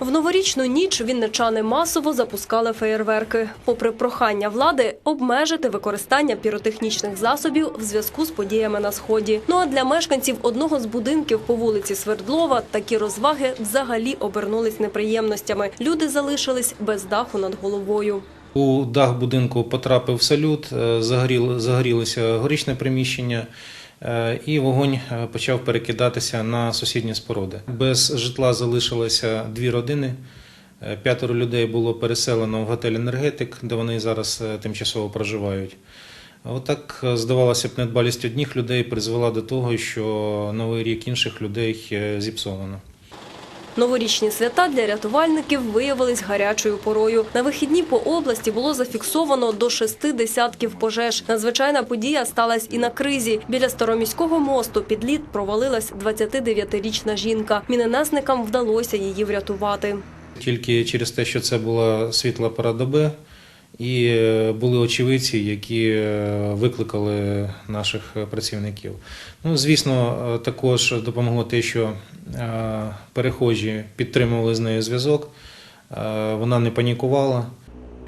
В новорічну ніч вінничани масово запускали феєрверки. Попри прохання влади обмежити використання піротехнічних засобів в зв'язку з подіями на сході. Ну а для мешканців одного з будинків по вулиці Свердлова такі розваги взагалі обернулись неприємностями. Люди залишились без даху над головою. У дах будинку потрапив салют, е, загорілося горічне приміщення, і вогонь е, почав перекидатися на сусідні споруди. Без житла залишилося дві родини. Е, П'ятеро людей було переселено в готель енергетик, де вони зараз е, тимчасово проживають. Отак, е, здавалося б, недбалість одних людей призвела до того, що новий рік інших людей е, зіпсовано. Новорічні свята для рятувальників виявились гарячою порою. На вихідні по області було зафіксовано до шести десятків пожеж. Надзвичайна подія сталася і на кризі. Біля староміського мосту під лід провалилась 29-річна жінка. Міненесникам вдалося її врятувати. Тільки через те, що це була світла пора доби, і е, були очевидці, які е, викликали наших працівників. Ну, звісно, е, також допомогло те, що перехожі підтримували з нею зв'язок, вона не панікувала.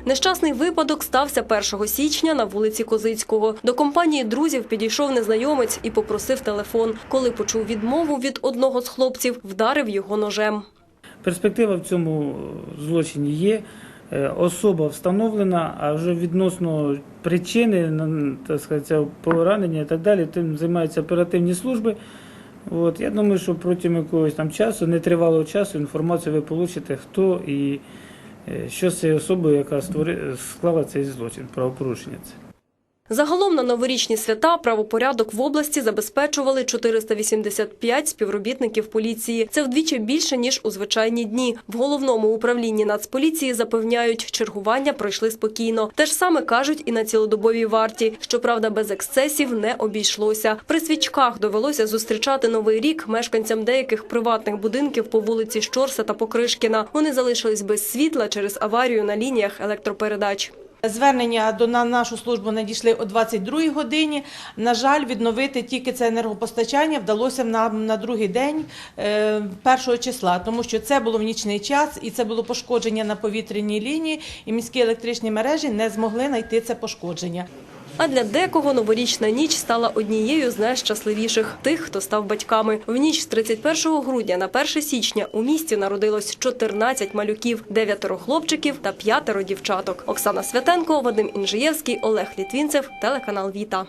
Нещасний випадок стався 1 січня на вулиці Козицького. До компанії друзів підійшов незнайомець і попросив телефон. Коли почув відмову від одного з хлопців, вдарив його ножем. Перспектива в цьому злочині є. Е, Особа встановлена, а вже відносно причини, так сказати, поранення і так далі, тим займаються оперативні служби. От, я думаю, що протягом якогось там часу, нетривалого часу, інформацію ви получите, хто і е, що з цією особою, яка створи, склала цей злочин, правопорушення це. Загалом на новорічні свята правопорядок в області забезпечували 485 співробітників поліції. Це вдвічі більше ніж у звичайні дні. В головному управлінні Нацполіції запевняють, чергування пройшли спокійно. Те ж саме кажуть і на цілодобовій варті. Щоправда, без ексцесів не обійшлося. При свічках довелося зустрічати новий рік мешканцям деяких приватних будинків по вулиці Щорса та Покришкіна. Вони залишились без світла через аварію на лініях електропередач. Звернення до на нашу службу надійшли о 22 годині. На жаль, відновити тільки це енергопостачання вдалося нам на другий день е, першого числа, тому що це було в нічний час і це було пошкодження на повітряній лінії, і міські електричні мережі не змогли знайти це пошкодження. А для декого новорічна ніч стала однією з найщасливіших – тих, хто став батьками. В ніч з 31 грудня на 1 січня у місті народилось 14 малюків, 9 хлопчиків та 5 дівчаток. Оксана Святенко, Вадим Інжиєвський, Олег Літвінцев, телеканал Віта.